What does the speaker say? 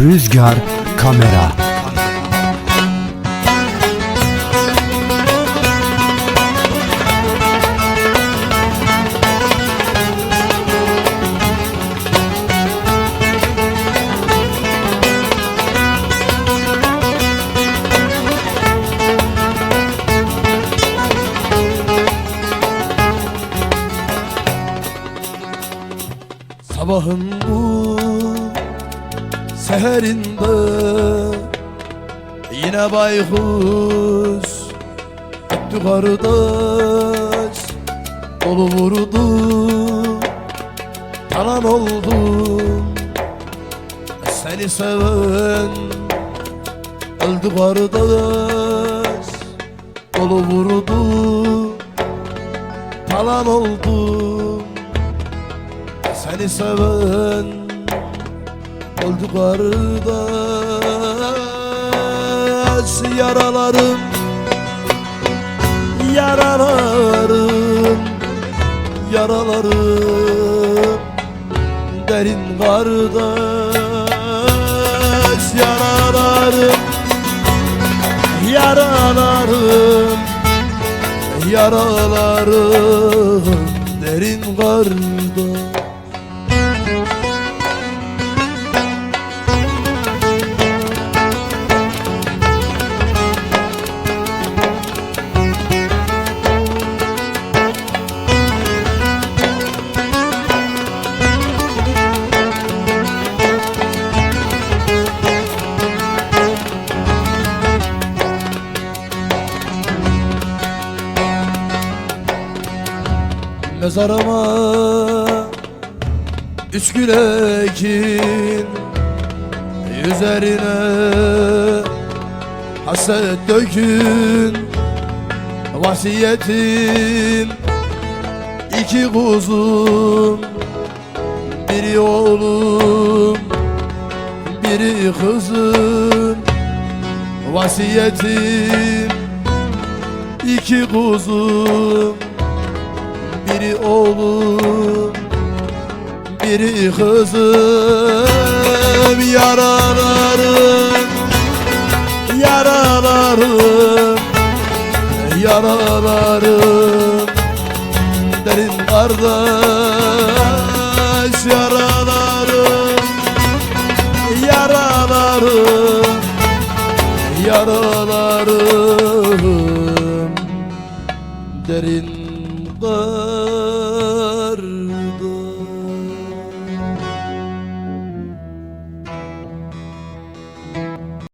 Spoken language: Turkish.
Rüzgar Kamera. Sabahın bu seherinde Yine baykuş öttü kardeş Dolu vurdu. Yalan oldum Seni seven Öldü kardeş. Dolu vurdu Yalan oldum seni seven öldü kardeş Yaralarım Yaralarım Yaralarım. Derin kardeş Yaralarım Yaralarım Yaralarım. Derin kardeş Mezarıma üç gül Üzerine haset dökün. Vasiyetim iki kuzum Biri oğlum biri kızım. Vasiyetim iki kuzum biri oğlum biri kızım. Yaralarım yaralarım yaralarım. Derin kardeş yaralarım yaralarım yaralarım. Derin the